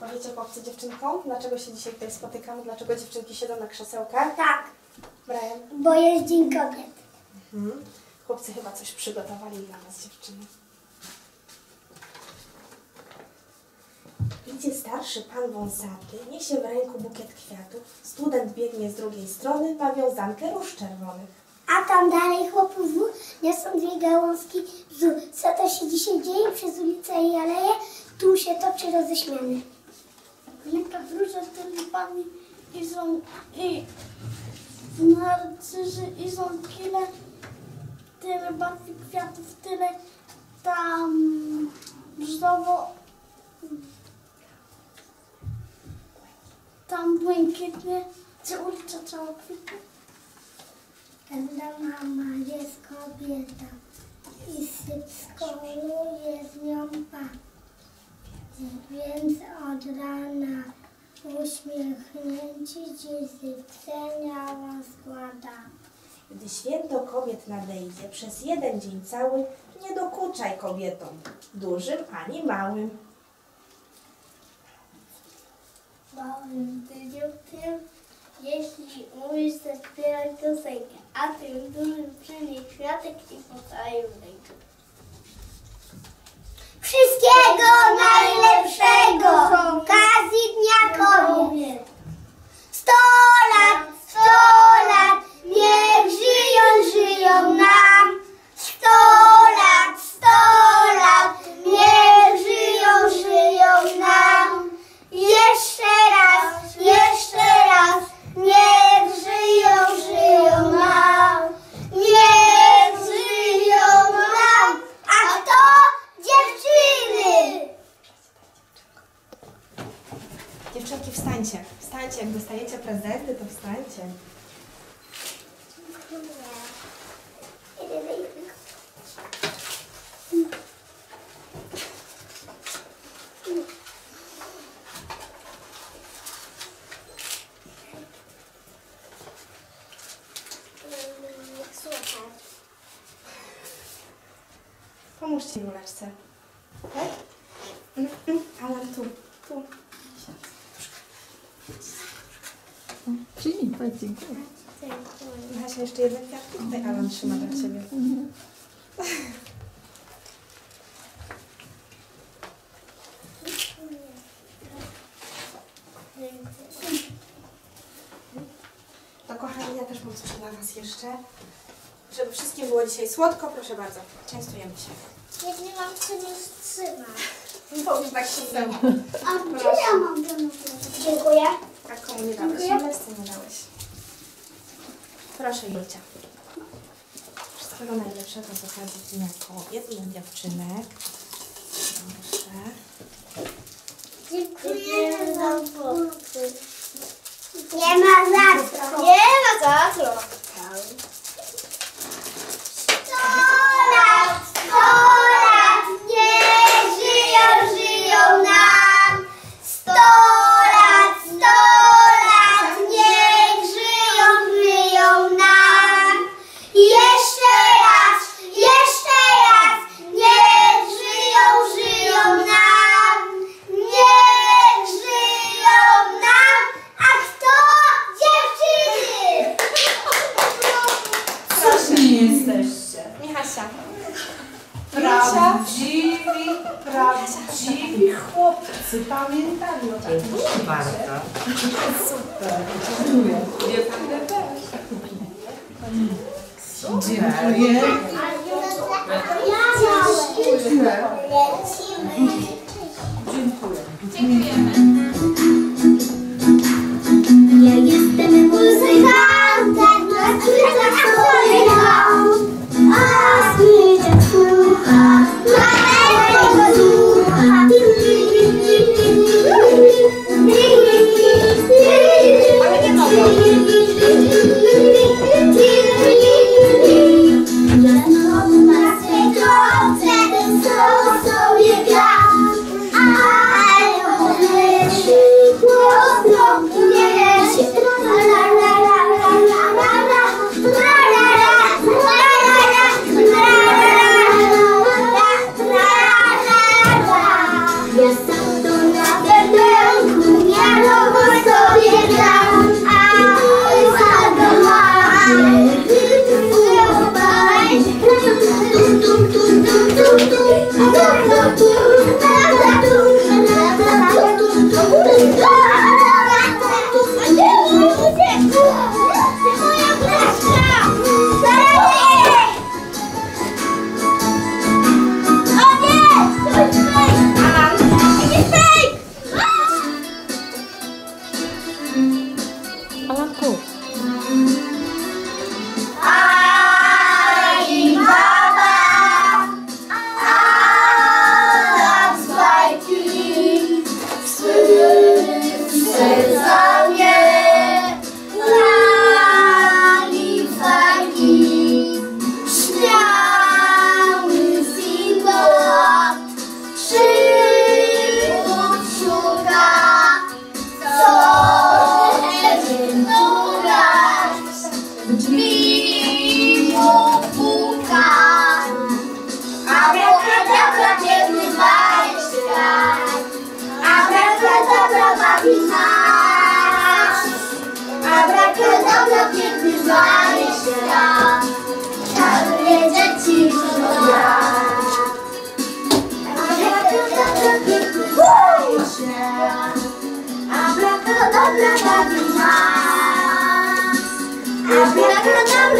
Powiecie chłopcy dziewczynkom, dlaczego się dzisiaj tutaj spotykamy, dlaczego dziewczynki siedzą na krzesełkach? Tak, Brian? bo jest Dzień Kobiet. Mhm. Chłopcy chyba coś przygotowali dla nas dziewczyny. Idzie starszy pan wąsaty, niesie w ręku bukiet kwiatów. Student biegnie z drugiej strony, ma wiązankę róż czerwonych. A tam dalej chłopów niosą dwie gałązki bzu. Co to się dzisiaj dzieje przez ulicę i aleje? Tu się toczy roześmiany. W rękach róże tulipami i są i narcyzy i są tyle, tyle barwy kwiatów, tyle tam brzowo, tam błękitnie, że ulica cała kwitnie. Każda mama jest kobieta i skoluje z nią pan. Więc od rana uśmiechnięci wam składa. Gdy święto kobiet nadejdzie, przez jeden dzień cały nie dokuczaj kobietom, dużym ani małym. Małym tym, jeśli umiesz zaśpiewać piosenkę, a tym dużym przynieś kwiatek i w rękę. Wszystkiego najlepszego Pomóżcie Juleczce. Tak? Mm, mm. Alan, tu, tu. Przyjmij, powiedz dziękuję. Hasia, jeszcze jeden kwiatki? Tutaj Alan trzyma dla Ciebie. To kochani, ja też mam coś dla Was jeszcze. Żeby wszystkim było dzisiaj słodko, proszę bardzo. Częstujemy się. Jak nie mam trzymać. Bo już tak się zdało. A gdzie ja mam ten Dziękuję. Tak komu nie dałeś? Dziękuję. Nie dałeś. Proszę Julcia. Wszystkiego najlepszego z okazji Dnia Kobiet i dziewczynek. Proszę. Dziękuję za punkty. Nie ma za jesteście. Michasia. Prawdziwi, prawdziwi chłopcy, pamiętali o tym. Bardzo. Dziękuję. Ja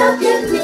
up me.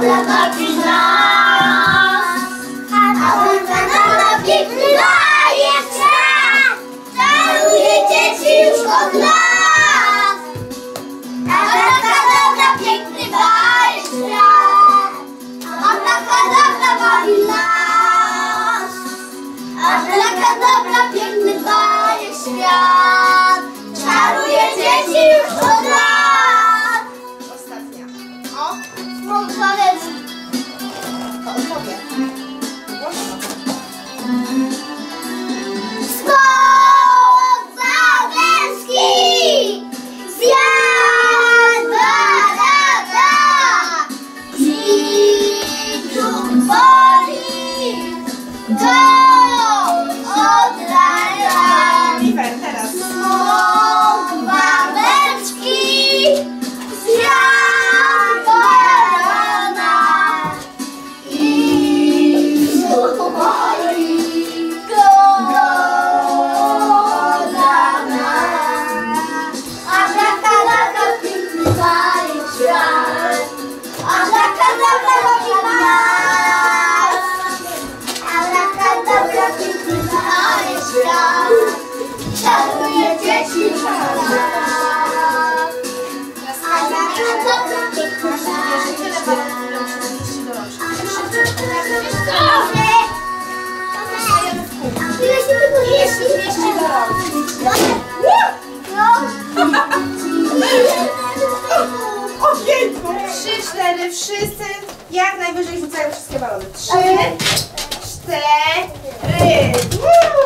Problem of Ojejku! Trzy, cztery, wszyscy jak najwyżej rzucają wszystkie balony. Trzy, cztery. Woo!